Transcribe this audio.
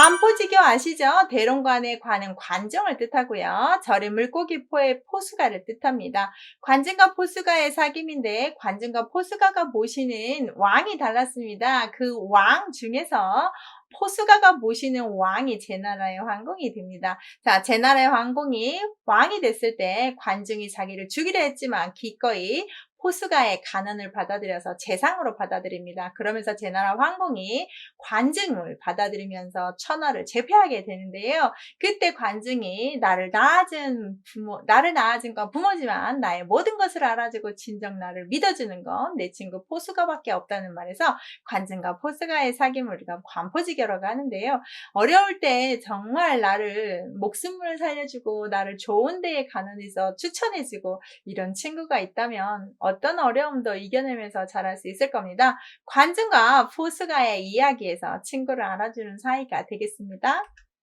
관포지교 아시죠? 대롱관의 관은 관정을 뜻하고요. 절의 물고기포의 포수가를 뜻합니다. 관증과 포수가의 사귐인데 관증과 포수가가 모시는 왕이 달랐습니다. 그 왕 중에서 포수가가 모시는 왕이 제나라의 황공이 됩니다. 자, 제나라의 황공이 왕이 됐을 때 관중이 자기를 죽이려 했지만 기꺼이 포수가의 간언을 받아들여서 재상으로 받아들입니다. 그러면서 제나라 황공이 관증을 받아들이면서 천하를 제패하게 되는데요. 그때 관증이 나를 낳아준 부모, 나를 낳아준 건 부모지만 나의 모든 것을 알아주고 진정 나를 믿어주는 건 내 친구 포수가밖에 없다는 말에서 관증과 포수가의 사귐을 우리가 관포지교라고 하는데요. 어려울 때 정말 나를 목숨을 살려주고 나를 좋은 데에 가는데서 추천해주고 이런 친구가 있다면 어떤 어려움도 이겨내면서 잘할 수 있을 겁니다. 관증과 포수가의 이야기에서 친구를 알아주는 사이가 되겠습니다.